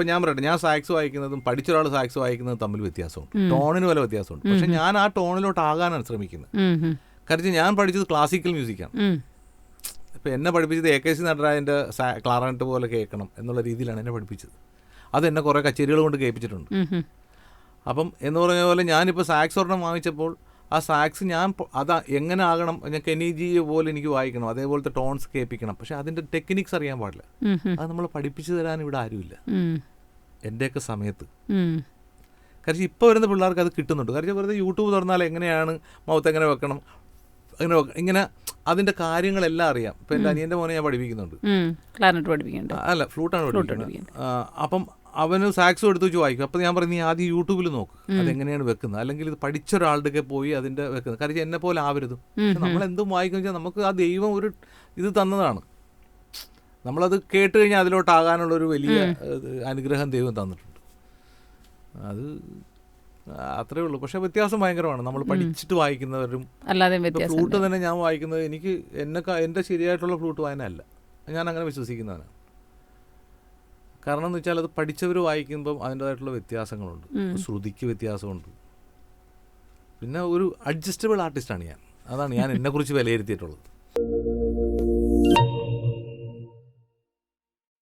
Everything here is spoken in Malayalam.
ഇപ്പം ഞാൻ പറയട്ടെ ഞാൻ സാക്സ് വായിക്കുന്നതും പഠിച്ച ഒരാൾ സാക്സ് വായിക്കുന്നതും തമ്മിൽ വ്യത്യാസമുണ്ട്. ടോണിന് വല്ല വ്യത്യാസമുണ്ട്. പക്ഷെ ഞാൻ ആ ടോണിലോട്ട് ആകാനാണ് ശ്രമിക്കുന്നത്. കാരണം ഞാൻ പഠിച്ചത് ക്ലാസിക്കൽ മ്യൂസിക്കാണ്. ഇപ്പം എന്നെ പഠിപ്പിച്ചത് എ കെ സി നടരാജന്റെ ക്ലാറനറ്റ് പോലെ കേൾക്കണം എന്നുള്ള രീതിയിലാണ് എന്നെ പഠിപ്പിച്ചത്. അത് എന്നെ കുറേ കച്ചേരികൾ കൊണ്ട് കേൾപ്പിച്ചിട്ടുണ്ട്. അപ്പം എന്ന് പറഞ്ഞ പോലെ ഞാനിപ്പോൾ സാക്സ് ഒരെണ്ണം വാങ്ങിച്ചപ്പോൾ ആ സാക്സ് ഞാൻ അത് എങ്ങനെ ആകണം? ഞാൻ കെനിജി പോലെ എനിക്ക് വായിക്കണം. അതേപോലത്തെ ടോൺസ് കേൾപ്പിക്കണം. പക്ഷെ അതിന്റെ ടെക്നിക്സ് അറിയാൻ പാടില്ല. അത് നമ്മൾ പഠിപ്പിച്ചു തരാൻ ഇവിടെ ആരുമില്ല. എന്റെയൊക്കെ സമയത്ത്. കാരണം ഇപ്പോൾ വരുന്ന പിള്ളേർക്ക് അത് കിട്ടുന്നുണ്ട്. കാരണം വെറുതെ യൂട്യൂബ് തുറന്നാൽ എങ്ങനെയാണ്? മൗത്ത് എങ്ങനെ വെക്കണം? അങ്ങനെ ഇങ്ങനെ അതിന്റെ കാര്യങ്ങളെല്ലാം അറിയാം. ഇപ്പം എന്റെ അനിയന്റെ മോനെ ഞാൻ പഠിപ്പിക്കുന്നുണ്ട്. അല്ല ഫ്ലൂട്ടാണ് പഠിപ്പിക്കുന്നത്. അപ്പം അവന് സാക്സ് എടുത്ത് വെച്ച് വായിക്കും. അപ്പം ഞാൻ പറഞ്ഞു നീ ആദ്യം യൂട്യൂബിൽ നോക്ക്. അതെങ്ങനെയാണ് വെക്കുന്നത്? അല്ലെങ്കിൽ ഇത് പഠിച്ച ഒരാളുടെ പോയി അതിന്റെ വെക്കുന്നത്. കാരണം എന്നെ പോലെ ആവരുത്. നമ്മൾ എന്തും വായിക്കുന്ന വെച്ചാൽ നമുക്ക് ആ ദൈവം ഒരു ഇത് തന്നതാണ്. നമ്മളത് കേട്ട് കഴിഞ്ഞാൽ അതിലോട്ടാകാനുള്ള ഒരു വലിയ അനുഗ്രഹം ദൈവം തന്നിട്ടുണ്ട്. അത് അത്രേ ഉള്ളൂ. പക്ഷെ വ്യത്യാസം ഭയങ്കരമാണ്. നമ്മൾ പഠിച്ചിട്ട് വായിക്കുന്നവരും ഫ്ലൂട്ട് തന്നെ ഞാൻ വായിക്കുന്നത് എനിക്ക് എന്നെ എന്റെ ശരിയായിട്ടുള്ള ഫ്ലൂട്ട് വായന അല്ല ഞാൻ അങ്ങനെ വിശ്വസിക്കുന്നവനാണ്. കാരണം എന്ന് വെച്ചാൽ അത് പഠിച്ചവർ വായിക്കുമ്പം അതിന്റെതായിട്ടുള്ള വ്യത്യാസങ്ങളുണ്ട്. ശ്രുതിക്ക് വ്യത്യാസമുണ്ട്. പിന്നെ ഒരു അഡ്ജസ്റ്റബിൾ ആർട്ടിസ്റ്റാണ് ഞാൻ. അതാണ് ഞാൻ എന്നെക്കുറിച്ച് വിലയിരുത്തിയിട്ടുള്ളത്.